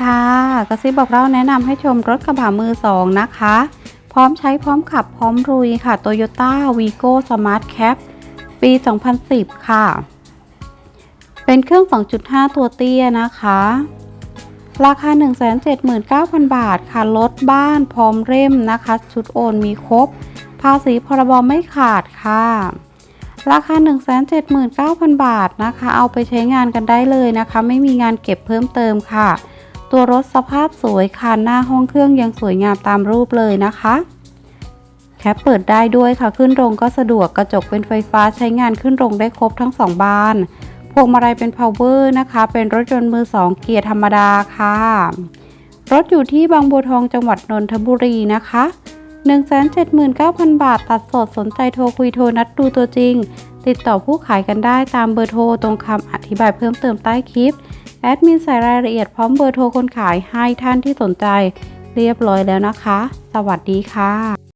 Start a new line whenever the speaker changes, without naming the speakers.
ค่ะกระซิบบอกเราแนะนำให้ชมรถกระบะมือสองนะคะ พร้อมใช้พร้อมขับพร้อมรุยค่ะ Toyota Vigo Smart Cap ปี 2010 ค่ะ เป็นเครื่อง 2.5 ตัวเตี้ยนะคะ ราคา 179,000 บาทค่ะรถบ้านพร้อมเล่มนะคะ ชุดโอนมีครบ ภาษีพรบไม่ขาดค่ะ ราคา 179,000 บาทนะคะ เอาไปใช้งานกันได้เลยนะคะ ไม่มีงานเก็บเพิ่มเติมค่ะ ตัวรถสภาพสวยค่ะหน้าห้องเครื่องยังสวยงามตามรูปเลยนะคะ แคปเปิดได้ด้วยค่ะขึ้นลงก็สะดวกกระจกเป็นไฟฟ้าใช้งานขึ้นลงได้ครบทั้งสองบานพวงมาลัยเป็น power นะคะ เป็นรถยนต์มือ 2 เกียร์ธรรมดาค่ะ รถอยู่ที่บางบัวทองจังหวัดนนทบุรีนะคะ179,000 บาท ตัดสดสนใจโทรคุยโทรนัดดูตัวจริง ติดต่อผู้ขายกันได้ตามเบอร์โทรตรงคำอธิบายเพิ่มเติมใต้คลิป แอดมินใส่รายละเอียดพร้อมเบอร์โทรคนขายให้ท่านที่สนใจ เรียบร้อยแล้วนะคะ สวัสดีค่ะ